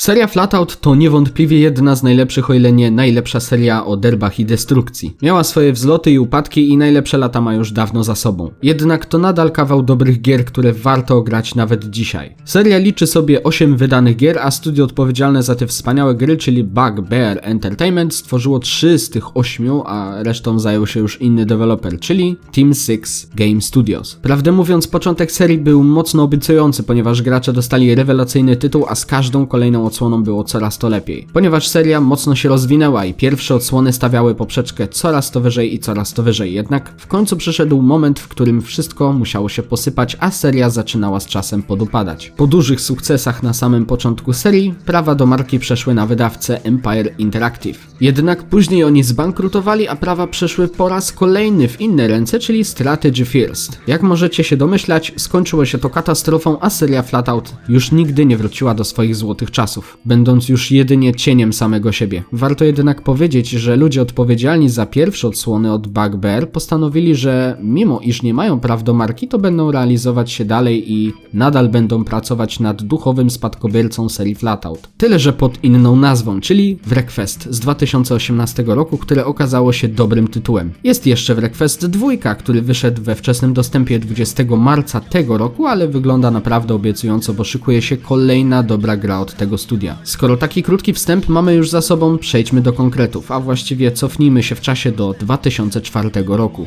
Seria Flatout to niewątpliwie jedna z najlepszych, o ile nie najlepsza seria o derbach i destrukcji. Miała swoje wzloty i upadki i najlepsze lata ma już dawno za sobą. Jednak to nadal kawał dobrych gier, które warto grać nawet dzisiaj. Seria liczy sobie 8 wydanych gier, a studio odpowiedzialne za te wspaniałe gry, czyli Bugbear Entertainment, stworzyło 3 z tych 8, a resztą zajął się już inny deweloper, czyli Team 6 Game Studios. Prawdę mówiąc, początek serii był mocno obiecujący, ponieważ gracze dostali rewelacyjny tytuł, a z każdą kolejną odsłoną było coraz to lepiej. Ponieważ seria mocno się rozwinęła i pierwsze odsłony stawiały poprzeczkę coraz to wyżej i coraz to wyżej, jednak w końcu przyszedł moment, w którym wszystko musiało się posypać, a seria zaczynała z czasem podupadać. Po dużych sukcesach na samym początku serii, prawa do marki przeszły na wydawcę Empire Interactive. Jednak później oni zbankrutowali, a prawa przeszły po raz kolejny w inne ręce, czyli Strategy First. Jak możecie się domyślać, skończyło się to katastrofą, a seria Flatout już nigdy nie wróciła do swoich złotych czasów będąc już jedynie cieniem samego siebie. Warto jednak powiedzieć, że ludzie odpowiedzialni za pierwsze odsłony od Bugbear postanowili, że mimo iż nie mają praw do marki, to będą realizować się dalej i nadal będą pracować nad duchowym spadkobiercą serii Flatout. Tyle, że pod inną nazwą, czyli Wreckfest z 2018 roku, które okazało się dobrym tytułem. Jest jeszcze Wreckfest 2, który wyszedł we wczesnym dostępie 20 marca tego roku, ale wygląda naprawdę obiecująco, bo szykuje się kolejna dobra gra od tego studia studia. Skoro taki krótki wstęp mamy już za sobą, przejdźmy do konkretów, a właściwie cofnijmy się w czasie do 2004 roku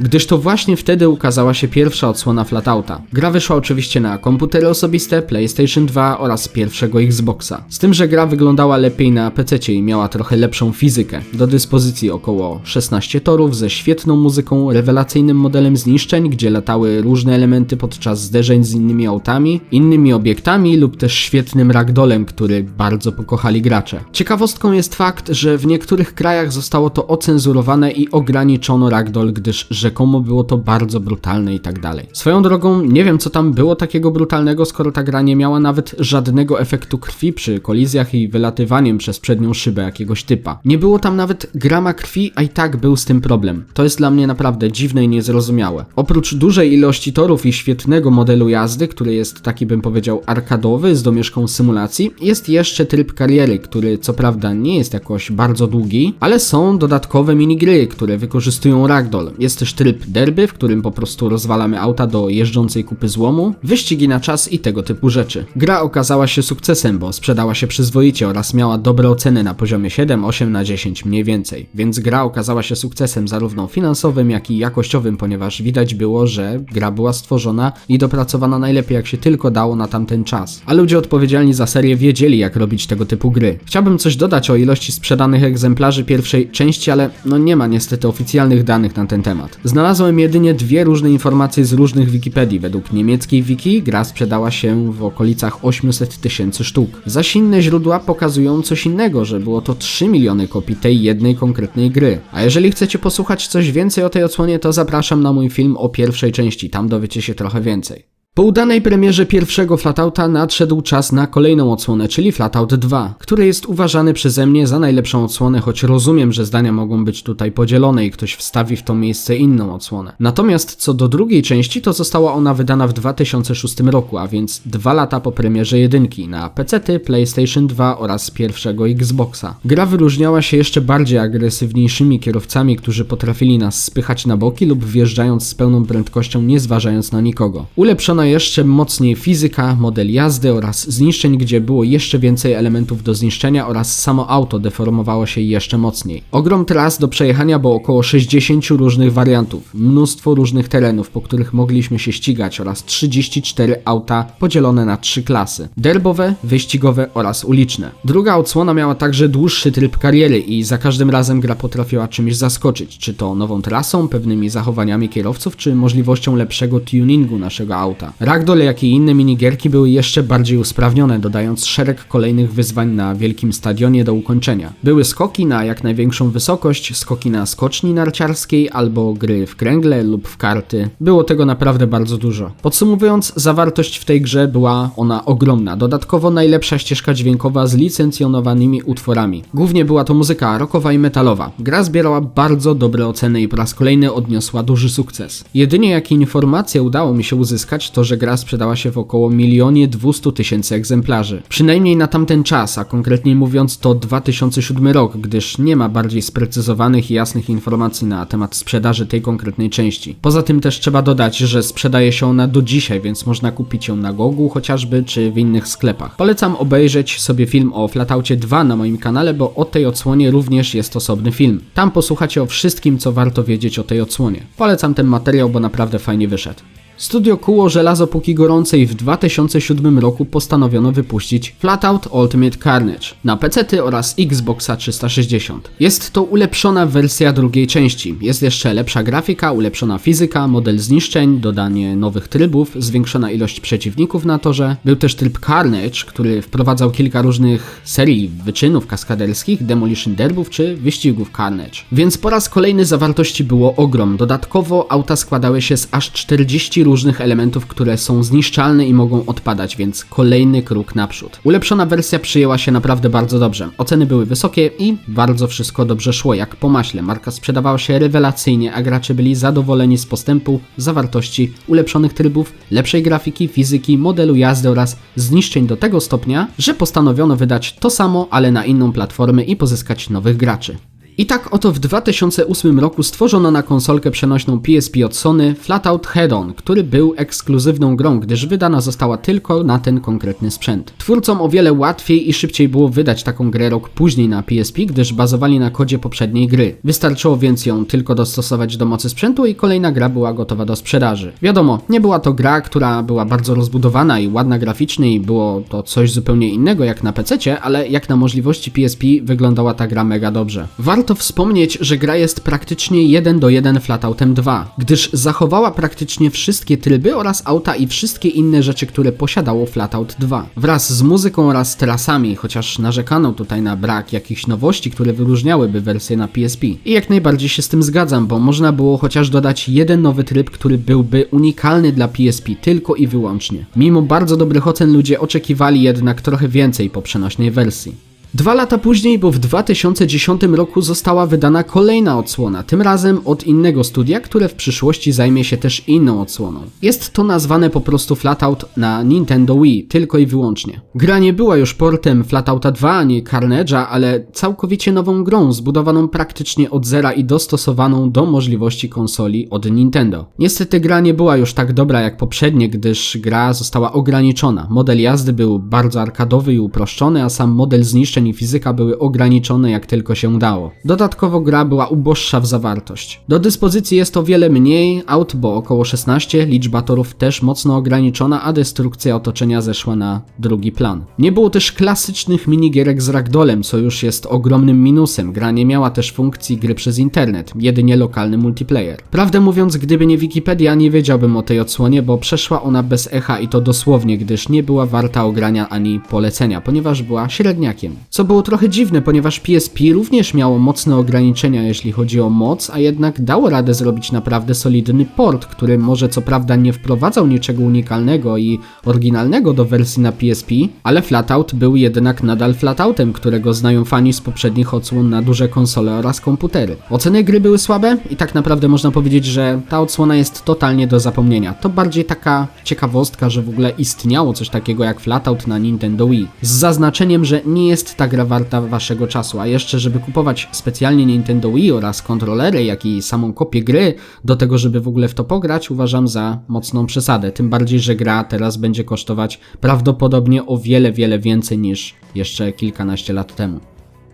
gdyż to właśnie wtedy ukazała się pierwsza odsłona Flatouta. Gra wyszła oczywiście na komputery osobiste, PlayStation 2 oraz pierwszego Xboxa. Z tym, że gra wyglądała lepiej na PC i miała trochę lepszą fizykę. Do dyspozycji około 16 torów ze świetną muzyką, rewelacyjnym modelem zniszczeń, gdzie latały różne elementy podczas zderzeń z innymi autami, innymi obiektami lub też świetnym ragdolem, który bardzo pokochali gracze. Ciekawostką jest fakt, że w niektórych krajach zostało to ocenzurowane i ograniczono ragdoll, gdyż że rzekomo było to bardzo brutalne i tak dalej. Swoją drogą, nie wiem co tam było takiego brutalnego, skoro ta gra nie miała nawet żadnego efektu krwi przy kolizjach i wylatywaniem przez przednią szybę jakiegoś typa. Nie było tam nawet grama krwi, a i tak był z tym problem. To jest dla mnie naprawdę dziwne i niezrozumiałe. Oprócz dużej ilości torów i świetnego modelu jazdy, który jest taki bym powiedział arkadowy z domieszką symulacji, jest jeszcze tryb kariery, który co prawda nie jest jakoś bardzo długi, ale są dodatkowe minigry, które wykorzystują ragdoll. Jest też tryb derby, w którym po prostu rozwalamy auta do jeżdżącej kupy złomu, wyścigi na czas i tego typu rzeczy. Gra okazała się sukcesem, bo sprzedała się przyzwoicie oraz miała dobre oceny na poziomie 7, 8 na 10 mniej więcej. Więc gra okazała się sukcesem zarówno finansowym, jak i jakościowym, ponieważ widać było, że gra była stworzona i dopracowana najlepiej jak się tylko dało na tamten czas. A ludzie odpowiedzialni za serię wiedzieli jak robić tego typu gry. Chciałbym coś dodać o ilości sprzedanych egzemplarzy pierwszej części, ale no nie ma niestety oficjalnych danych na ten temat. Znalazłem jedynie dwie różne informacje z różnych Wikipedii. Według niemieckiej wiki gra sprzedała się w okolicach 800 tysięcy sztuk. Zaś inne źródła pokazują coś innego, że było to 3 miliony kopii tej jednej konkretnej gry. A jeżeli chcecie posłuchać coś więcej o tej odsłonie, to zapraszam na mój film o pierwszej części, tam dowiecie się trochę więcej. Po udanej premierze pierwszego Flatouta nadszedł czas na kolejną odsłonę, czyli Flatout 2, który jest uważany przeze mnie za najlepszą odsłonę, choć rozumiem, że zdania mogą być tutaj podzielone i ktoś wstawi w to miejsce inną odsłonę. Natomiast co do drugiej części, to została ona wydana w 2006 roku, a więc dwa lata po premierze jedynki na PC, PlayStation 2 oraz pierwszego Xboxa. Gra wyróżniała się jeszcze bardziej agresywniejszymi kierowcami, którzy potrafili nas spychać na boki lub wjeżdżając z pełną prędkością, nie zważając na nikogo. Ulepszona jeszcze mocniej fizyka, model jazdy oraz zniszczeń, gdzie było jeszcze więcej elementów do zniszczenia oraz samo auto deformowało się jeszcze mocniej. Ogrom tras do przejechania było około 60 różnych wariantów, mnóstwo różnych terenów, po których mogliśmy się ścigać oraz 34 auta podzielone na trzy klasy. Derbowe, wyścigowe oraz uliczne. Druga odsłona miała także dłuższy tryb kariery i za każdym razem gra potrafiła czymś zaskoczyć, czy to nową trasą, pewnymi zachowaniami kierowców, czy możliwością lepszego tuningu naszego auta. Ragdoll, jak i inne minigierki były jeszcze bardziej usprawnione, dodając szereg kolejnych wyzwań na wielkim stadionie do ukończenia. Były skoki na jak największą wysokość, skoki na skoczni narciarskiej albo gry w kręgle lub w karty. Było tego naprawdę bardzo dużo. Podsumowując, zawartość w tej grze była ona ogromna. Dodatkowo najlepsza ścieżka dźwiękowa z licencjonowanymi utworami. Głównie była to muzyka rockowa i metalowa. Gra zbierała bardzo dobre oceny i po raz kolejny odniosła duży sukces. Jedynie jakie informacje udało mi się uzyskać to to, że gra sprzedała się w około milionie 200 tysięcy egzemplarzy. Przynajmniej na tamten czas, a konkretniej mówiąc to 2007 rok, gdyż nie ma bardziej sprecyzowanych i jasnych informacji na temat sprzedaży tej konkretnej części. Poza tym też trzeba dodać, że sprzedaje się ona do dzisiaj, więc można kupić ją na Gogu chociażby, czy w innych sklepach. Polecam obejrzeć sobie film o Flataucie 2 na moim kanale, bo o tej odsłonie również jest osobny film. Tam posłuchacie o wszystkim, co warto wiedzieć o tej odsłonie. Polecam ten materiał, bo naprawdę fajnie wyszedł. Studio kuło żelazo póki gorące i w 2007 roku postanowiono wypuścić Flatout Ultimate Carnage na PC oraz Xboxa 360. Jest to ulepszona wersja drugiej części. Jest jeszcze lepsza grafika, ulepszona fizyka, model zniszczeń, dodanie nowych trybów, zwiększona ilość przeciwników na torze. Był też tryb Carnage, który wprowadzał kilka różnych serii wyczynów kaskaderskich, demolition derbów czy wyścigów Carnage. Więc po raz kolejny zawartości było ogrom. Dodatkowo auta składały się z aż 40 różnych elementów, które są zniszczalne i mogą odpadać, więc kolejny krok naprzód. Ulepszona wersja przyjęła się naprawdę bardzo dobrze. Oceny były wysokie i bardzo wszystko dobrze szło, jak po maśle. Marka sprzedawała się rewelacyjnie, a gracze byli zadowoleni z postępu, zawartości, ulepszonych trybów, lepszej grafiki, fizyki, modelu jazdy oraz zniszczeń do tego stopnia, że postanowiono wydać to samo, ale na inną platformę i pozyskać nowych graczy. I tak oto w 2008 roku stworzono na konsolkę przenośną PSP od Sony Flatout Head-On, który był ekskluzywną grą, gdyż wydana została tylko na ten konkretny sprzęt. Twórcom o wiele łatwiej i szybciej było wydać taką grę rok później na PSP, gdyż bazowali na kodzie poprzedniej gry. Wystarczyło więc ją tylko dostosować do mocy sprzętu i kolejna gra była gotowa do sprzedaży. Wiadomo, nie była to gra, która była bardzo rozbudowana i ładna graficznie i było to coś zupełnie innego jak na PC, ale jak na możliwości PSP wyglądała ta gra mega dobrze. Warto wspomnieć, że gra jest praktycznie 1 do 1 Flatoutem 2, gdyż zachowała praktycznie wszystkie tryby oraz auta i wszystkie inne rzeczy, które posiadało Flatout 2. Wraz z muzyką oraz trasami, chociaż narzekano tutaj na brak jakichś nowości, które wyróżniałyby wersję na PSP. I jak najbardziej się z tym zgadzam, bo można było chociaż dodać jeden nowy tryb, który byłby unikalny dla PSP tylko i wyłącznie. Mimo bardzo dobrych ocen ludzie oczekiwali jednak trochę więcej po przenośnej wersji. Dwa lata później, bo w 2010 roku została wydana kolejna odsłona, tym razem od innego studia, które w przyszłości zajmie się też inną odsłoną. Jest to nazwane po prostu Flatout na Nintendo Wii, tylko i wyłącznie. Gra nie była już portem Flatouta 2 ani Carnage'a, ale całkowicie nową grą, zbudowaną praktycznie od zera i dostosowaną do możliwości konsoli od Nintendo. Niestety gra nie była już tak dobra jak poprzednie, gdyż gra została ograniczona. Model jazdy był bardzo arkadowy i uproszczony, a sam model zniszczeń i fizyka były ograniczone jak tylko się dało. Dodatkowo gra była uboższa w zawartość. Do dyspozycji jest o wiele mniej aut, bo około 16, liczba torów też mocno ograniczona, a destrukcja otoczenia zeszła na drugi plan. Nie było też klasycznych minigierek z ragdolem, co już jest ogromnym minusem. Gra nie miała też funkcji gry przez internet, jedynie lokalny multiplayer. Prawdę mówiąc, gdyby nie Wikipedia, nie wiedziałbym o tej odsłonie, bo przeszła ona bez echa i to dosłownie, gdyż nie była warta ogrania ani polecenia, ponieważ była średniakiem. Co było trochę dziwne, ponieważ PSP również miało mocne ograniczenia, jeśli chodzi o moc, a jednak dało radę zrobić naprawdę solidny port, który może co prawda nie wprowadzał niczego unikalnego i oryginalnego do wersji na PSP, ale Flatout był jednak nadal Flatoutem, którego znają fani z poprzednich odsłon na duże konsole oraz komputery. Oceny gry były słabe i tak naprawdę można powiedzieć, że ta odsłona jest totalnie do zapomnienia. To bardziej taka ciekawostka, że w ogóle istniało coś takiego jak Flatout na Nintendo Wii. Z zaznaczeniem, że nie jest ta gra warta waszego czasu. A jeszcze, żeby kupować specjalnie Nintendo Wii oraz kontrolery, jak i samą kopię gry, do tego, żeby w ogóle w to pograć, uważam za mocną przesadę. Tym bardziej, że gra teraz będzie kosztować prawdopodobnie o wiele, wiele więcej niż jeszcze kilkanaście lat temu.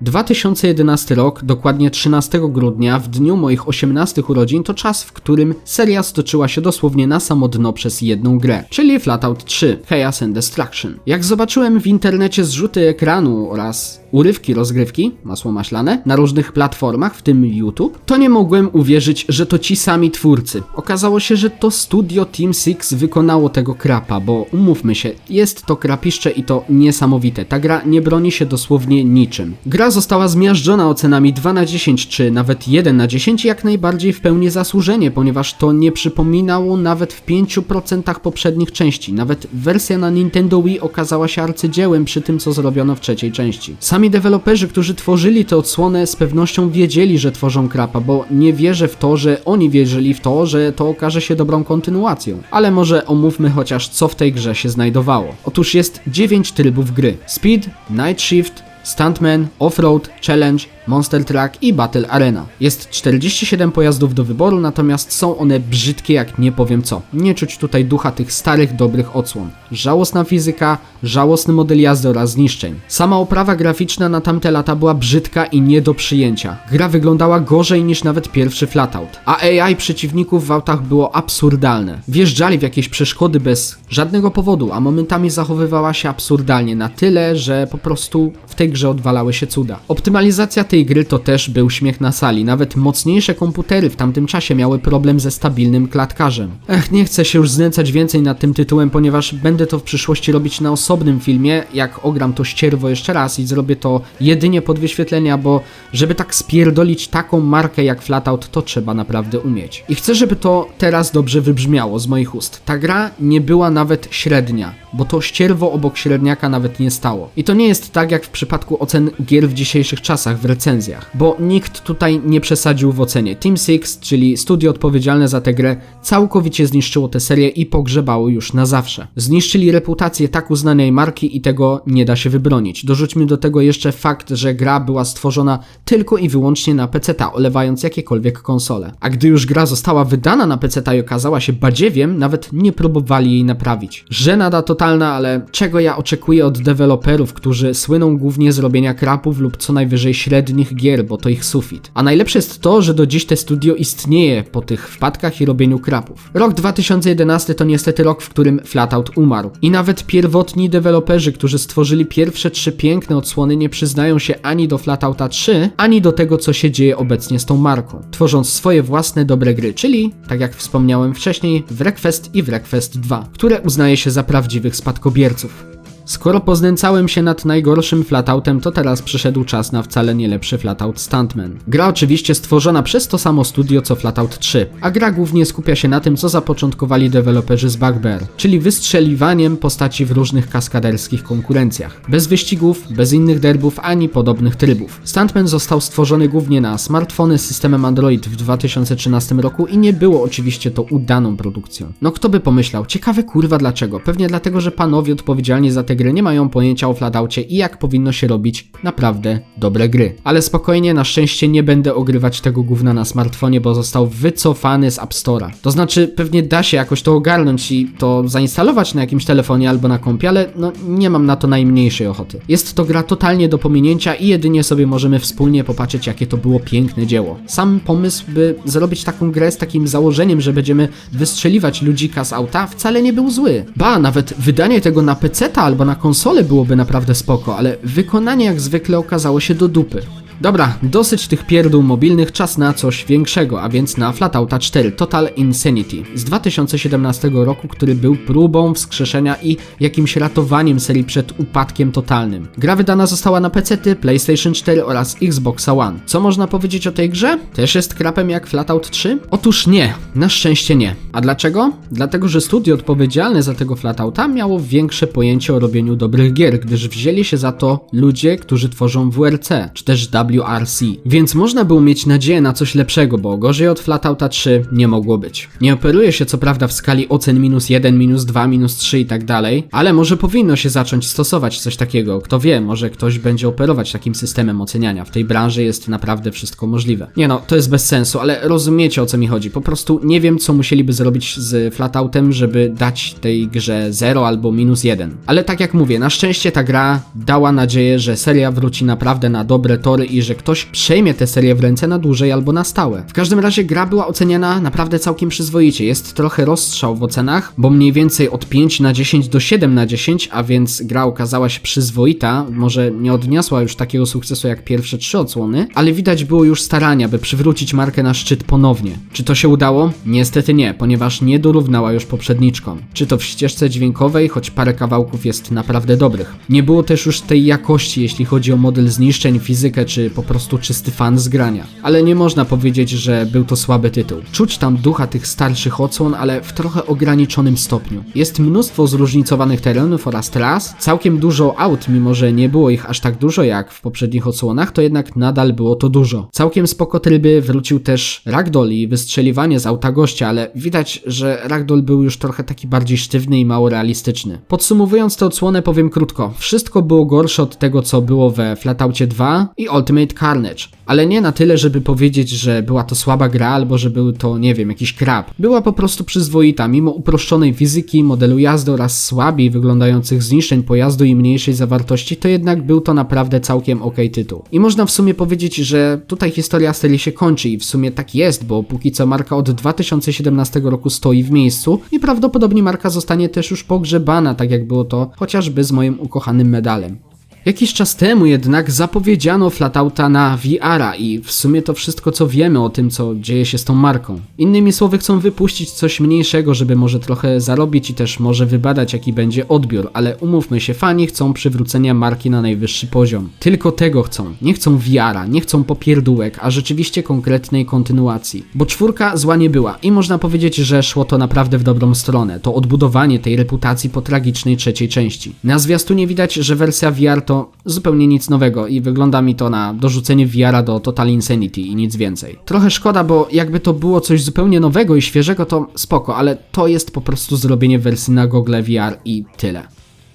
2011 rok, dokładnie 13 grudnia, w dniu moich 18 urodzin, to czas, w którym seria stoczyła się dosłownie na samo dno przez jedną grę, czyli Flatout 3 Chaos and Destruction. Jak zobaczyłem w internecie zrzuty ekranu oraz urywki rozgrywki, masło maślane, na różnych platformach, w tym YouTube, to nie mogłem uwierzyć, że to ci sami twórcy. Okazało się, że to studio Team Six wykonało tego krapa, bo umówmy się, jest to krapiszcze i to niesamowite. Ta gra nie broni się dosłownie niczym. Gra Gra została zmiażdżona ocenami 2 na 10 czy nawet 1 na 10 jak najbardziej w pełni zasłużenie, ponieważ to nie przypominało nawet w 5% poprzednich części. Nawet wersja na Nintendo Wii okazała się arcydziełem przy tym, co zrobiono w trzeciej części. Sami deweloperzy, którzy tworzyli tę odsłonę, z pewnością wiedzieli, że tworzą krapa, bo nie wierzę w to, że oni wierzyli w to, że to okaże się dobrą kontynuacją. Ale może omówmy chociaż, co w tej grze się znajdowało. Otóż jest 9 trybów gry: Speed, Night Shift, Stuntman, Offroad, Challenge, Monster Truck i Battle Arena. Jest 47 pojazdów do wyboru, natomiast są one brzydkie jak nie powiem co. Nie czuć tutaj ducha tych starych, dobrych odsłon. Żałosna fizyka, żałosny model jazdy oraz zniszczeń. Sama oprawa graficzna na tamte lata była brzydka i nie do przyjęcia. Gra wyglądała gorzej niż nawet pierwszy Flatout. A AI przeciwników w autach było absurdalne. Wjeżdżali w jakieś przeszkody bez żadnego powodu, a momentami zachowywała się absurdalnie na tyle, że po prostu w tej grze odwalały się cuda. Optymalizacja tej gry to też był śmiech na sali. Nawet mocniejsze komputery w tamtym czasie miały problem ze stabilnym klatkarzem. Ech, nie chcę się już znęcać więcej nad tym tytułem, ponieważ będę to w przyszłości robić na osobnym filmie, jak ogram to ścierwo jeszcze raz i zrobię to jedynie pod wyświetlenia, bo żeby tak spierdolić taką markę jak Flatout, to trzeba naprawdę umieć. I chcę, żeby to teraz dobrze wybrzmiało z moich ust. Ta gra nie była nawet średnia, bo to ścierwo obok średniaka nawet nie stało. I to nie jest tak jak w przypadku ocen gier w dzisiejszych czasach w recenzjach, bo nikt tutaj nie przesadził w ocenie. Team Six, czyli studio odpowiedzialne za tę grę, całkowicie zniszczyło tę serię i pogrzebało już na zawsze. Zniszczyli reputację tak uznanej marki i tego nie da się wybronić. Dorzućmy do tego jeszcze fakt, że gra była stworzona tylko i wyłącznie na PC-ta, olewając jakiekolwiek konsole. A gdy już gra została wydana na PC-ta i okazała się badziewiem, nawet nie próbowali jej naprawić. Żenada totalna, ale czego ja oczekuję od deweloperów, którzy słyną głównie z robienia krapów lub co najwyżej średnich gier, bo to ich sufit. A najlepsze jest to, że do dziś te studio istnieje po tych wpadkach i robieniu krapów. Rok 2011 to niestety rok, w którym Flatout umarł. I nawet pierwotni deweloperzy, którzy stworzyli pierwsze trzy piękne odsłony, nie przyznają się ani do Flatouta 3, ani do tego, co się dzieje obecnie z tą marką, tworząc swoje własne dobre gry, czyli, tak jak wspomniałem wcześniej, Wreckfest i Wreckfest 2, które uznaje się za prawdziwych spadkobierców. Skoro poznęcałem się nad najgorszym flatoutem, to teraz przyszedł czas na wcale nie lepszy flatout Stuntman. Gra oczywiście stworzona przez to samo studio co Flatout 3, a gra głównie skupia się na tym, co zapoczątkowali deweloperzy z Bugbear, czyli wystrzeliwaniem postaci w różnych kaskaderskich konkurencjach. Bez wyścigów, bez innych derbów ani podobnych trybów. Stuntman został stworzony głównie na smartfony z systemem Android w 2013 roku i nie było oczywiście to udaną produkcją. No kto by pomyślał, ciekawe kurwa dlaczego? Pewnie dlatego, że panowie odpowiedzialni za te gry nie mają pojęcia o Flataucie i jak powinno się robić naprawdę dobre gry. Ale spokojnie, na szczęście nie będę ogrywać tego gówna na smartfonie, bo został wycofany z App Store'a. To znaczy, pewnie da się jakoś to ogarnąć i to zainstalować na jakimś telefonie albo na kompie, ale no nie mam na to najmniejszej ochoty. Jest to gra totalnie do pominięcia i jedynie sobie możemy wspólnie popatrzeć, jakie to było piękne dzieło. Sam pomysł, by zrobić taką grę z takim założeniem, że będziemy wystrzeliwać ludzika z auta, wcale nie był zły. Ba, nawet wydanie tego na PC albo na konsolę byłoby naprawdę spoko, ale wykonanie jak zwykle okazało się do dupy. Dobra, dosyć tych pierdół mobilnych, czas na coś większego, a więc na Flatouta 4 Total Insanity z 2017 roku, który był próbą wskrzeszenia i jakimś ratowaniem serii przed upadkiem totalnym. Gra wydana została na PC, PlayStation 4 oraz Xbox One. Co można powiedzieć o tej grze? Też jest krapem jak Flatout 3? Otóż nie, na szczęście nie. A dlaczego? Dlatego, że studio odpowiedzialne za tego Flatouta miało większe pojęcie o robieniu dobrych gier, gdyż wzięli się za to ludzie, którzy tworzą WRC, czy też WRC. Więc można było mieć nadzieję na coś lepszego, bo gorzej od Flatouta 3 nie mogło być. Nie operuje się co prawda w skali ocen minus 1, minus 2, minus 3 i tak dalej, ale może powinno się zacząć stosować coś takiego. Kto wie, może ktoś będzie operować takim systemem oceniania. W tej branży jest naprawdę wszystko możliwe. Nie no, to jest bez sensu, ale rozumiecie o co mi chodzi. Po prostu nie wiem, co musieliby zrobić z Flatoutem, żeby dać tej grze 0 albo minus 1. Ale tak jak mówię, na szczęście ta gra dała nadzieję, że seria wróci naprawdę na dobre tory i że ktoś przejmie tę serię w ręce na dłużej albo na stałe. W każdym razie gra była oceniana naprawdę całkiem przyzwoicie. Jest trochę rozstrzał w ocenach, bo mniej więcej od 5 na 10 do 7 na 10, a więc gra okazała się przyzwoita. Może nie odniosła już takiego sukcesu jak pierwsze trzy odsłony, ale widać było już starania, by przywrócić markę na szczyt ponownie. Czy to się udało? Niestety nie, ponieważ nie dorównała już poprzedniczkom. Czy to w ścieżce dźwiękowej, choć parę kawałków jest naprawdę dobrych. Nie było też już tej jakości, jeśli chodzi o model zniszczeń, fizykę, czy po prostu czysty fan z grania. Ale nie można powiedzieć, że był to słaby tytuł. Czuć tam ducha tych starszych odsłon, ale w trochę ograniczonym stopniu. Jest mnóstwo zróżnicowanych terenów oraz tras, całkiem dużo aut, mimo że nie było ich aż tak dużo jak w poprzednich odsłonach, to jednak nadal było to dużo. Całkiem spoko tryby wrócił też ragdoll i wystrzeliwanie z auta gościa, ale widać, że ragdoll był już trochę taki bardziej sztywny i mało realistyczny. Podsumowując tę odsłonę powiem krótko. Wszystko było gorsze od tego, co było we Flatoutie 2 i Ultimate Carnage. Ale nie na tyle, żeby powiedzieć, że była to słaba gra albo że był to, nie wiem, jakiś krab. Była po prostu przyzwoita, mimo uproszczonej fizyki, modelu jazdy oraz słabiej wyglądających zniszczeń pojazdu i mniejszej zawartości, to jednak był to naprawdę całkiem ok tytuł. I można w sumie powiedzieć, że tutaj historia serii się kończy i w sumie tak jest, bo póki co marka od 2017 roku stoi w miejscu i prawdopodobnie marka zostanie też już pogrzebana, tak jak było to chociażby z moim ukochanym medalem. Jakiś czas temu jednak zapowiedziano Flatouta na VR-a i w sumie to wszystko co wiemy o tym, co dzieje się z tą marką. Innymi słowy chcą wypuścić coś mniejszego, żeby może trochę zarobić i też może wybadać jaki będzie odbiór, ale umówmy się, fani chcą przywrócenia marki na najwyższy poziom. Tylko tego chcą. Nie chcą VR-a, nie chcą popierdółek, a rzeczywiście konkretnej kontynuacji. Bo czwórka zła nie była i można powiedzieć, że szło to naprawdę w dobrą stronę. To odbudowanie tej reputacji po tragicznej trzeciej części. Na zwiastunie widać, że wersja VR to zupełnie nic nowego i wygląda mi to na dorzucenie VR-a do Total Insanity i nic więcej. Trochę szkoda, bo jakby to było coś zupełnie nowego i świeżego, to spoko, ale to jest po prostu zrobienie wersji na Google VR i tyle.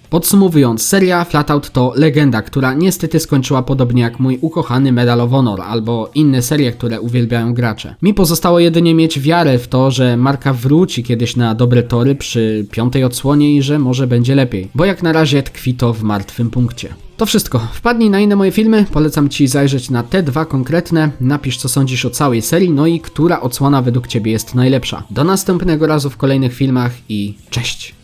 Podsumowując, seria Flatout to legenda, która niestety skończyła podobnie jak mój ukochany Medal of Honor albo inne serie, które uwielbiają gracze. Mi pozostało jedynie mieć wiarę w to, że marka wróci kiedyś na dobre tory przy piątej odsłonie i że może będzie lepiej, bo jak na razie tkwi to w martwym punkcie. To wszystko. Wpadnij na inne moje filmy, polecam Ci zajrzeć na te dwa konkretne, napisz co sądzisz o całej serii, no i która odsłona według Ciebie jest najlepsza. Do następnego razu w kolejnych filmach i cześć!